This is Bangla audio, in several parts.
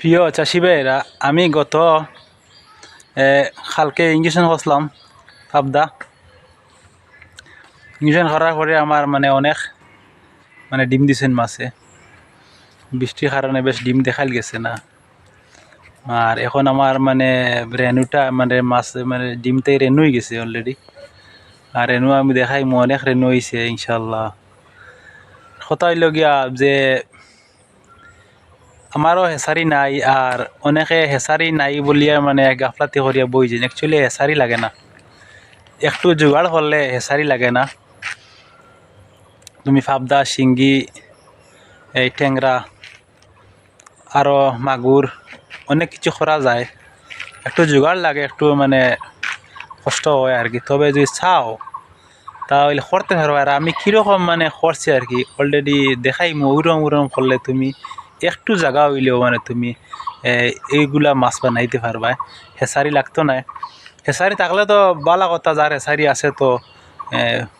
প্রিয় চাষি ভাইয়েরা, আমি গত কালকে ইঞ্জেকশন করছিলাম পাবদা। ইঞ্জেকশন করার পরে আমার মানে অনেক মানে ডিম দিছেন মাছে। বৃষ্টির কারণে বেশ ডিম দেখাল গেছে না। আর এখন আমার মানে রেনুটা মানে মাছ মানে ডিমটাই রেনু হয়ে গেছে অলরেডি আর রেনু আমি দেখাই অনেক রেনু হয়েছে ইনশাল্লাহ। কথা হইল গিয়া যে আমারও হেসারি নাই আর অনেকে হেসারি নাই বলিয়া মানে গাফলাতি করিয়া বই যেন অ্যাকচুয়ালি হেসারি লাগে না একটু জোগাড় করলে হেসারি লাগে না তুমি ফাবদা শিঙ্গি এই ট্যাংরা আরও মাগুর অনেক কিছু করা যায় একটু জোগাড় লাগে একটু মানে কষ্ট হয় আর কি তবে যদি চাও তাহলে করতে পারো আর আমি কীরকম মানে করছি আর কি অলরেডি দেখাই ওরম ওরম করলে তুমি একটু জায়গা হইলেও মানে তুমি এইগুলা মাছ বানাইতে পারবা। হেসারি লাগতো না হেসারি থাকলে তো বালা কথা যার হেসারি আছে তো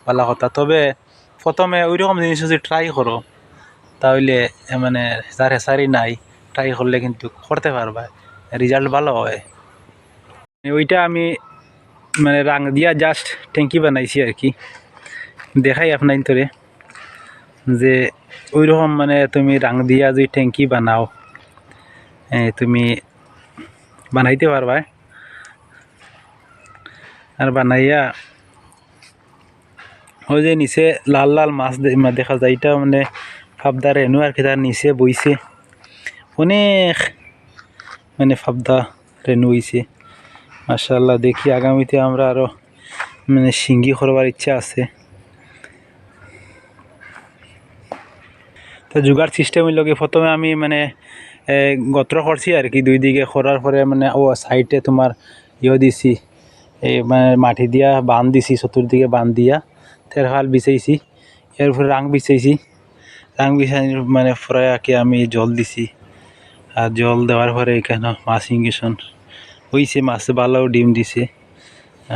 বালা কথা তবে প্রথমে ওইরকম জিনিস যদি ট্রাই করো। তাহলে মানে যার হেসারি নাই ট্রাই করলে কিন্তু করতে পারবা। রেজাল্ট ভালো হয়। ওইটা আমি মানে রাং দিয়া জাস্ট ট্যাঙ্কি বানাইছি আর কি। দেখাই আপনার তোরে যে ওই রকম মানে তুমি রাং দিয়া যদি ট্যাঙ্কি বানাও তুমি বানাইতে পারবা। আর বানাইয়া ওই যে নিচে লাল লাল মাছ দেখা যায়, এটা মানে ফাবদা রেনু আর কি তার নিচে বইছে। অনেক মানে ফাবদা রেনু হইছে। মাশাল্লাহ দেখি আগামীতে আমরা আরও মানে সিঙ্গি করবার ইচ্ছা আছে। তো জোগাড় সিস্টেম হইল কি প্রথমে আমি মানে গত্র করছি আর কি, দুই দিকে করার পরে মানে ও সাইডে তোমার ইয়ে দিছি এই মানে মাটি দিয়া বান দিছি চতুর্দিকে বান দিয়া তেরহাল বিছাইছি এরপরে রাং বিছাইছি রাং বিছাই মানে পরে আর আমি জল দিছি আর জল দেওয়ার পরে এখানে মাছ ইঞ্জেকশন হইছে মাছ ভালো ডিম দিছে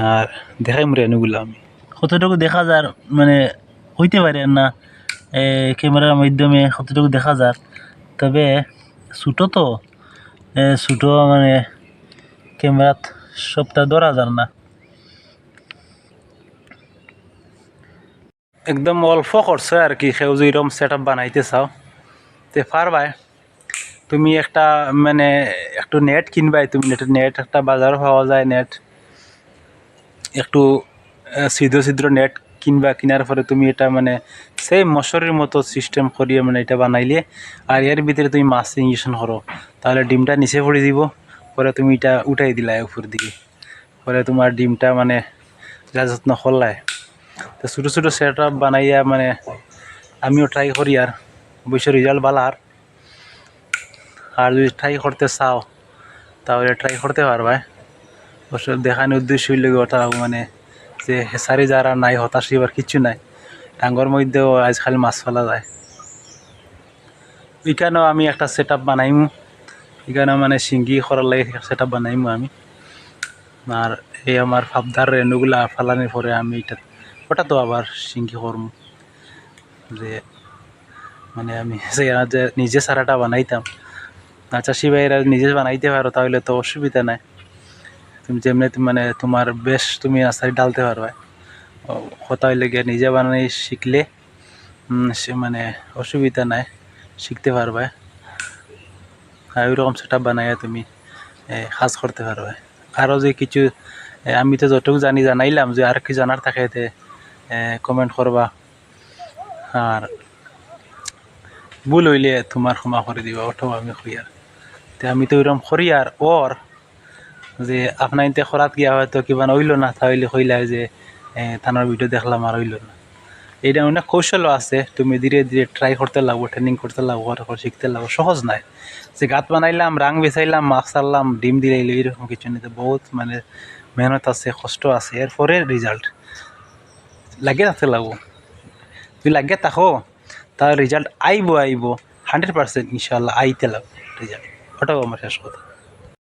আর দেখাই মরে এনুগুলো আমি। কতটুকু দেখা যার মানে হইতে পারে না ক্যামেরার মাধ্যমে কতটুকু দেখা যার। তবে ছোটো তো ছোটো মানে ক্যামেরাত সবটা ধরা যার না। একদম অল্প করছে আর কি, সেও যে এরকম সেট আপ বানাইতে চাও। তে পারবাই। তুমি একটা মানে একটু নেট কিনবাই, তুমি নেট নেট একটা বাজারও পাওয়া যায় নেট একটু ছিদ্র ছিদ্র নেট কিনবা, কিনার পরে তুমি এটা মানে সেই মশারির মতো সিস্টেম করিয়ে মানে এটা বানাইলে, আর এর ভিতরে তুমি মাছ ইঞ্জেকশন করো। তাহলে ডিমটা নিচে পড়ে দিব, পরে তুমি এটা উঠাই দিলা উপর দিকে। পরে তোমার ডিমটা মানে যা যত্ন করলাই তো ছোটো ছোটো সেট আপ বানাইয়া মানে আমিও ট্রাই করি আর, অবশ্য রেজাল্ট ভালো আর। আর যদি ট্রাই করতে চাও, তাহলে ট্রাই করতে পারবা। অবশ্য দেখানোর উদ্দেশ্য হইলে ওটা মানে যে হেসারি যারা নাই, হতাশ হইবার কিচ্ছু নাই। ডাঙ্গর মধ্যেও আজকাল মাছ ফেলা যায়। এখানেও আমি একটা সেট আপ বানাইমু। এখানে মানে সিঙ্গি করার লাগে সেট আপ বানাইমু আমি। আর এই আমার ফাবদার রেনুগুলা ফালানোর পরে আমি এটা ওটা তো আবার সিঙ্গি করমু যে মানে আমি যে নিজে সারাটা বানাইতাম চাষি ভাইয়েরা নিজে বানাইতে পারো তাহলে তো অসুবিধা নাই। তুমি যেমনি মানে তোমার বেশ তুমি আসারি ডালতে পারবে। হইলে গিয়ে নিজে বানাই শিখলে সে মানে অসুবিধা নাই, শিখতে পারবে। আর ওইরকম সেটা বানাইয়া তুমি কাজ করতে পারবে। আরও যে কিছু আমি তো যতটুকু জানি জানাইলাম যে আর কি জানার থাকে তে কমেন্ট করবা। আর ভুল হইলে তোমার ক্ষমা করে দিবা ওটাও আমি আর। তে আমি তো ওইরকম করি আর, ওর যে আপনার ইতে খরাত গিয়া হয়তো কিবা হইল না, তাহলে কইলা যে থানার ভিডিও দেখলাম আর হইল না। এইটা অনেক কৌশলও আছে, তুমি ধীরে ধীরে ট্রাই করতে লাগবো ট্রেনিং করতে লাগবো তারপর শিখতে লাগবো, সহজ নাই। যে গাত বানাইলাম রাং বেছাইলাম, মাছ ছাড়লাম ডিম দিলে এইরকম কিছু নিতে বহুত মানে মেহনত আছে, কষ্ট আছে, এরপরে রেজাল্ট লাগে থাকতে লাগবো। তুই লাগে থাকো তার রেজাল্ট আইব আইব। হান্ড্রেড পার্সেন্ট ইনশাল্লাহ আইতে লাগবো রেজাল্ট ওটাও আমার শেষ কথা।